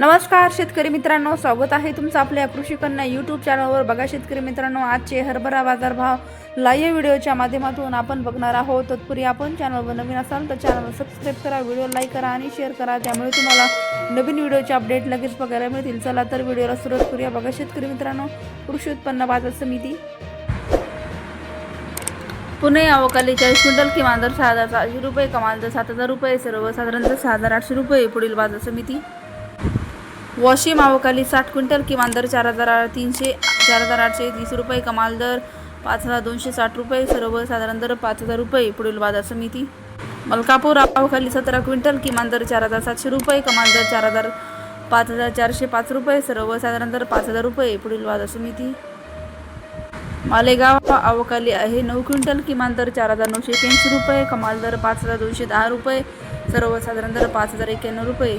नमस्कार शेतकरी मित्रांनो. स्वागत आहे तुमचं आपल्या कृषी कन्या यूट्यूब चॅनलवर बघा शेतकरी मित्रांनो आजचे हरभरा बाजारभाव लाईव्ह व्हिडिओच्या माध्यमातून आपण बघणार आहोत. तत्पूर्वी आपण चॅनलवर नवीन असाल तर चॅनल सबस्क्राईब करा व्हिडिओ लाईक करा आणि शेअर करा. त्यामुळे तुम्हाला नवीन व्हिडिओचे अपडेट लगेच बघायला मिळतील. चला तर व्हिडिओला सुरुवात करूया. बघा शेतकरी मित्रांनो कृषी उत्पन्न बाजार समिती. पुणे अवकाली चाळीस क्विंटल किमान दर सहा हजार सहाशे रुपये कमाल दर सात हजार रुपये सर्वसाधारण दर सहा हजार आठशे रुपये. पुढील बाजार समिती. वॉशिम अवकाली साठ क्विंटल किमान दर चार हजार तीनशे चार हजार आठशे तीस रुपये कमाल दर पाच हजार दोनशे साठ रुपये सर्वसाधारण दर पाच हजार रुपये पुढील बाजार समिती. मलकापूर अवकाली सतरा क्विंटल किमान दर चार हजार सातशे रुपये कमाल दर चार हजार पाच हजार चारशे पाच रुपये सर्वसाधारण दर पाच हजार रुपये पुढील बाजार समिती. मालेगाव अवकाली आहे नऊ क्विंटल किमान दर चार हजार नऊशे एक्याऐंशी रुपये कमाल दर पाच हजार दोनशे दहा रुपये सर्वसाधारण दर पाच हजार एक्क्याण्णव रुपये.